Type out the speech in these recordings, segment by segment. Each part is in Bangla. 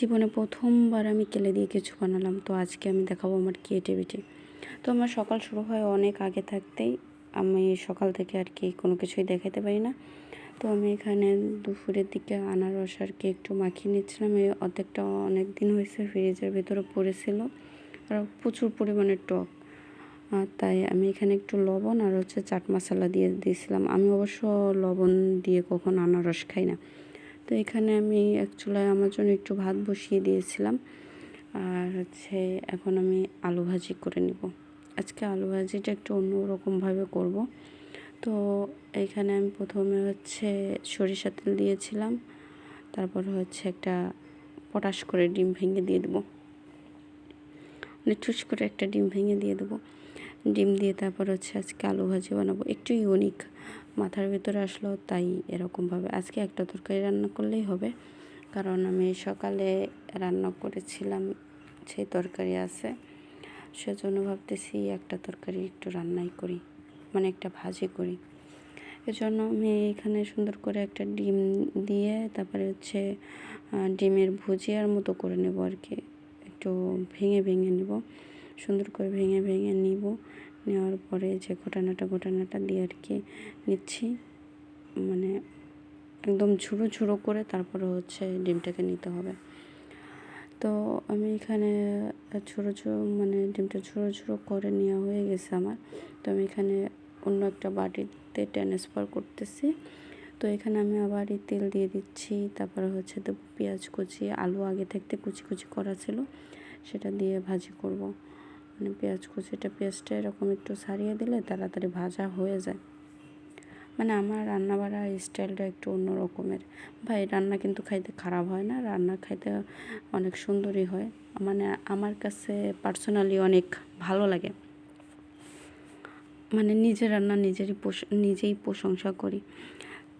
জীবনে প্রথমবার আমি কেলে দিয়ে কিছু বানালাম, তো আজকে আমি দেখাবো আমার ক্রিয়েটিভিটি তো আমার সকাল শুরু হয় অনেক আগে থাকতেই, আমি সকাল থেকে আর কি কোনো কিছুই দেখাতে পারি না। তো আমি এখানে দুপুরের দিকে আনারস আর কি একটু মাখিয়ে নিচ্ছিলাম, এই অর্ধেকটা অনেক দিন হয়েছে ফ্রিজের ভিতরে পড়েছিল। আর প্রচুর পরিমাণে টক। তাই আমি এখানে একটু লবণ আর হচ্ছে চাট মশলা দিয়ে দিয়েছিলাম। আমি অবশ্য লবণ দিয়ে কখনো আনারস খাই না। তো এখানে আমি চুলায় আমার জন্য একটু ভাত বসিয়ে দিয়েছিলাম। আর হচ্ছে এখন আমি আলু ভাজি করে নিব। আজকে আলু ভাজিটা একটু অন্যরকমভাবে করব। তো এখানে আমি প্রথমে হচ্ছে সরিষা তেল দিয়েছিলাম। তারপর হচ্ছে একটা পটাশ করে ডিম ভেঙে দিয়ে দেবো। মানে করে একটা ডিম ভেঙে দিয়ে দেবো। ডিম দিয়ে তারপর হচ্ছে আজকে আলু ভাজি বানাবো। একটু ইউনিক মাথার ভিতরে আসলো, তাই এরকমভাবে। আজকে একটা তরকারি রান্না করলেই হবে, কারণ আমি সকালে রান্না করেছিলাম, সেই তরকারি আছে। সেজন্য ভাবতেছি একটা তরকারি একটু রান্নাই করি মানে একটা ভাজি করি। এজন্য আমি এখানে সুন্দর করে একটা ডিম দিয়ে তারপরে হচ্ছে ডিমের ভুজিয়ার মতো করে নেব আর কি। একটু ভেঙে ভেঙে নেব। সুন্দর করে ভেঙে ভেঙে নিব। নেওয়ার পরে যে ঘটনাটা ঘটনাটা দিয়ে আর কি নিচ্ছি। মানে একদম ঝুড়ো ঝুড়ো করে তারপরে হচ্ছে ডিমটাকে নিতে হবে। তো আমি এখানে ছোটো ছোটো মানে ডিমটা ঝুড়ো ঝুড়ো করে নেওয়া হয়ে গেছে আমার। তো আমি এখানে অন্য একটা বাটিতে ট্রান্সফার করতেছি। তো এখানে আমি আবার তেল দিয়ে দিচ্ছি। তারপরে হচ্ছে তো পেঁয়াজ কুচি, আলু আগে থাকতে কুচি কুচি করা ছিল। সেটা দিয়ে ভাজি করব। মানে পেঁয়াজ কুচিটা, পেঁয়াজটা এরকম একটু সারিয়ে দিলে তাড়াতাড়ি ভাজা হয়ে যায়। মানে আমার রান্না বাড়ার স্টাইলটা একটু অন্য রকমের ভাই, রান্না কিন্তু খাইতে খারাপ হয় না, রান্না খাইতে অনেক সুন্দরই হয়। মানে আমার কাছে পার্সোনালি অনেক ভালো লাগে। মানে নিজের রান্না নিজেরই নিজেই প্রশংসা করি।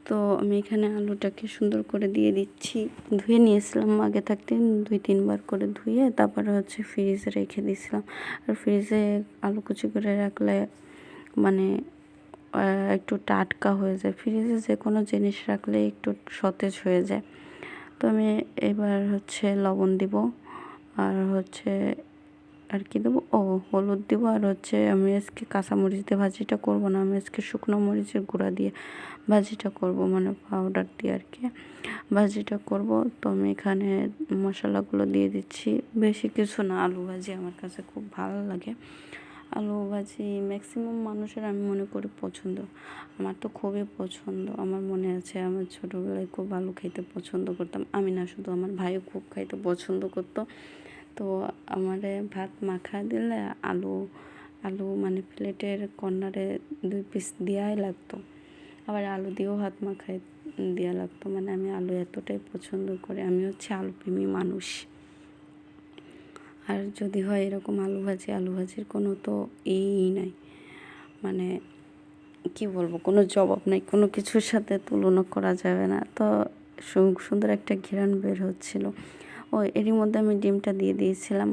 তো আমি এখানে আলুটাকে সুন্দর করে দিয়ে দিচ্ছি। ধুয়ে নিয়েছিলাম, আগে থাকতে দুই তিনবার করে ধুয়ে তারপরে হচ্ছে ফ্রিজে রেখে দিয়েছিলাম। আর ফ্রিজে আলু কুচি করে রাখলে মানে একটু টাটকা হয়ে যায়। ফ্রিজে যে কোনো জিনিস রাখলে একটু সতেজ হয়ে যায়। তো আমি এবার হচ্ছে লবণ দিব। আর হচ্ছে আর কি দেবো? ও, হলুদ দেবো আর হচ্ছে আমি আজকে কাঁচামরিচ দিয়ে ভাজিটা করব না, আমি আজকে শুকনো মরিচের গুঁড়া দিয়ে ভাজিটা করব মানে পাউডার দিয়ে আর কি। ভাজিটা করব, তো আমি এখানে মশলাগুলো দিয়ে দিচ্ছি। বেশি কিছু না, আলু ভাজি আমার কাছে খুব ভালো লাগে। আলু ভাজি ম্যাক্সিমাম মানুষের আমি মনে করি পছন্দ। আমার তো খুবই পছন্দ, আমার মনে আছে আমার ছোটোবেলায় খুব আলু খাইতে পছন্দ করতাম। আমি না, শুধু আমার ভাইও খুব খাইতে পছন্দ করতো। তো আমারে ভাত মাখা দিলে আলু আলু মানে প্লেটের কর্নারে দুই পিস দেওয়াই লাগতো। আবার আলু দিয়েও ভাত মাখাই দেওয়া লাগতো। মানে আমি আলু এতটাই পছন্দ করি আমি হচ্ছে আলু প্রেমী মানুষ। আর যদি হয় এরকম আলু ভাজি, আলু ভাজির কোনো তো এই নাই। মানে কি বলব, কোনো জবাব নাই, কোনো কিছুর সাথে তুলনা করা যাবে না। তো সুন্দর একটা ঘেরান বের হচ্ছিল। ও, এরই মধ্যে আমি ডিমটা দিয়ে দিয়েছিলাম।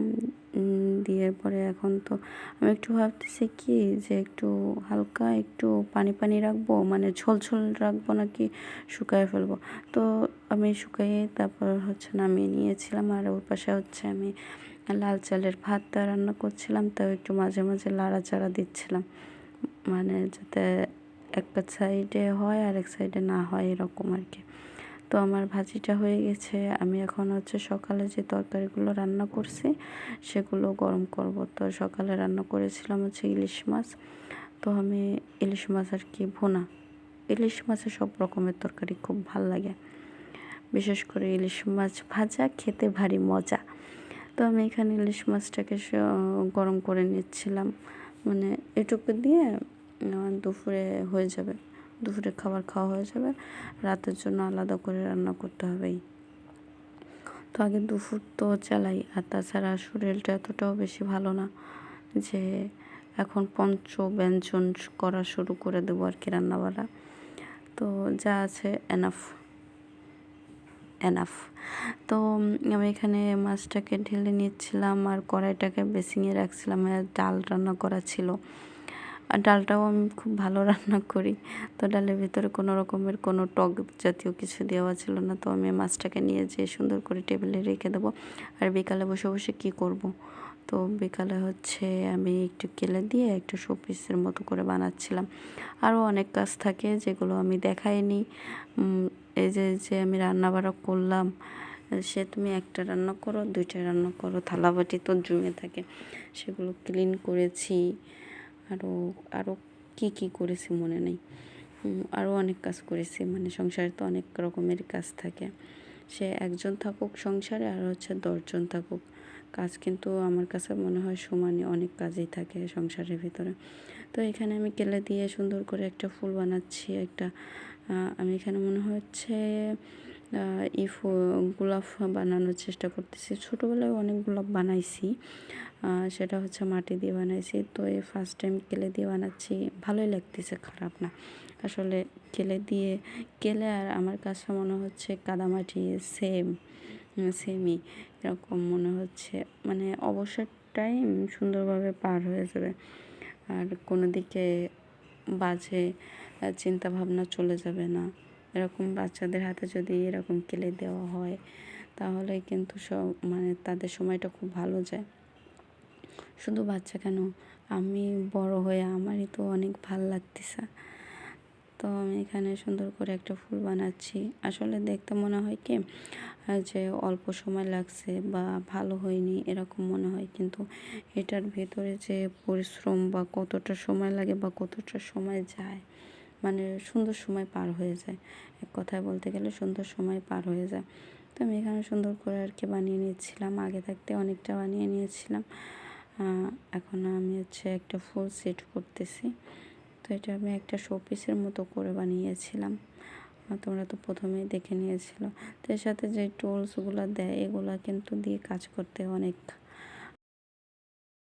দিয়ে পরে এখন তো আমি একটু ভাবতেছি কি যে একটু হালকা একটু পানি পানি রাখব মানে ঝোল ঝোল রাখব নাকি শুকায় ফেলব। তো আমি শুকাইয়ে তারপর হচ্ছে নামিয়ে নিয়েছিলাম আর ওর পাশে হচ্ছে আমি লাল চালের ভাতটা রান্না করছিলাম, তাও একটু মাঝে মাঝে লাড়াচাড়া দিচ্ছিলাম। মানে যাতে একটা সাইডে হয় আর এক সাইডে না হয় এরকম আর কি। তো আমার ভাজিটা হয়ে গেছে। আমি এখন হচ্ছে সকালে যে তরকারিগুলো রান্না করছি, সেগুলো গরম করব। তো সকালে রান্না করেছিলাম হচ্ছে ইলিশ মাছ। তো আমি ইলিশ মাছ আর কি ভোনা। ইলিশ মাছের সব রকমের তরকারি খুব ভালো লাগে। বিশেষ করে ইলিশ মাছ ভাজা, খেতে ভারী মজা। তো আমি এখানে ইলিশ মাছটাকে গরম করে নিচ্ছিলাম। মানে এটুকু দিয়ে দুপুরে হয়ে যাবে। দুপুরে খাবার খাওয়া হয়ে যাবে। রাতের জন্য আলাদা করে রান্না করতে হবেই। তো আগে দুপুর তো চালাই, আর তাছাড়া শরীরটা এতটাও বেশি ভালো না যে এখন পঞ্চ ব্যঞ্জন করা শুরু করে দেবো আর কি রান্নাবাড়া। তো যা আছে এনাফ এনাফ তো আমি এখানে মাছটাকে ঢেলে নিচ্ছিলাম আর কড়াইটাকে বেসিংয়ে রাখছিলাম ডাল রান্না করা ছিল। আর ডালটাও আমি খুব ভালো রান্না করি। তো ডালের ভিতরে কোনো রকমের কোনো টক জাতীয় কিছু দেওয়া ছিল না। তো আমি মাছটাকে নিয়ে যেয়ে সুন্দর করে টেবিলে রেখে দেবো। আর বিকালে বসে বসে কি করব। তো বিকালে হচ্ছে আমি একটু কেলে দিয়ে একটু শোপিসের মতো করে বানাচ্ছিলাম। আরও অনেক কাজ থাকে যেগুলো আমি দেখাইনি। এই যে যে আমি রান্না বাড়া করলাম, সে তুমি একটা রান্না করো, দুইটা রান্না করো থালাবাটি তো জমে থাকে। সেগুলো ক্লিন করেছি। আরও আরও কী কী করেছি মনে নেই। আরও অনেক কাজ করেছি মানে সংসারে তো অনেক রকমের কাজ থাকে। সে একজন থাকুক সংসারে, আর হচ্ছে দশজন থাকুক। কাজ কিন্তু আমার কাছে মনে হয় সমানে অনেক কাজই থাকে সংসারের ভিতরে। তো এখানে আমি কেলে দিয়ে সুন্দর করে একটা ফুল বানাচ্ছি, একটা আমি এখানে মনে হচ্ছে ইফ, গোলাপ বানানোর চেষ্টা করতেছি। ছোটোবেলায় অনেক গোলাপ বানাইছি। সেটা হচ্ছে মাটি দিয়ে বানাইছি। তো এই ফার্স্ট টাইম কেলে দিয়ে বানাচ্ছি, ভালোই লাগতেছে, খারাপ না। আসলে কেলে দিয়ে, কেলে আর আমার কাছে মনে হচ্ছে কাদামাটি সেম সেমই এরকম মনে হচ্ছে। মানে অবসর টাইম সুন্দরভাবে পার হয়ে যাবে। আর কোনো দিকে বাজে চিন্তা ভাবনা চলে যাবে না। এরকম বাচ্চাদের হাতে যদি এরকম কেলে দেওয়া হয়, তাহলে কিন্তু সব মানে তাদের সময়টা খুব ভালো যায়। শুধু বাচ্চা কেন? আমি বড় হয়ে আমারই তো অনেক ভালো লাগতেছে। তো আমি এখানে সুন্দর করে একটা ফুল বানাচ্ছি। আসলে দেখতে মনে হয় কি যে অল্প সময় লাগছে বা ভালো হয়নি, এরকম মনে হয়। কিন্তু এটার ভেতরে যে পরিশ্রম বা কতটা সময় লাগে বা কতটা সময় যায় মানে সুন্দর সময় পার হয়ে যায়। এক কথায় বলতে গেলে সুন্দর সময় পার হয়ে যায়। তো আমি এখানে সুন্দর করে আর কি বানিয়ে নিয়েছিলাম। আগে থাকতে অনেকটা বানিয়ে নিয়েছিলাম। এখন আমি হচ্ছে একটা ফুল সেট করতেছি। তো এটা আমি একটা শোপিসের মতো করে বানিয়েছিলাম। তোমরা তো প্রথমেই দেখে নিয়েছিল। তো এর সাথে যে টুলসগুলো দেয়, এগুলো কিন্তু দিয়ে কাজ করতে অনেক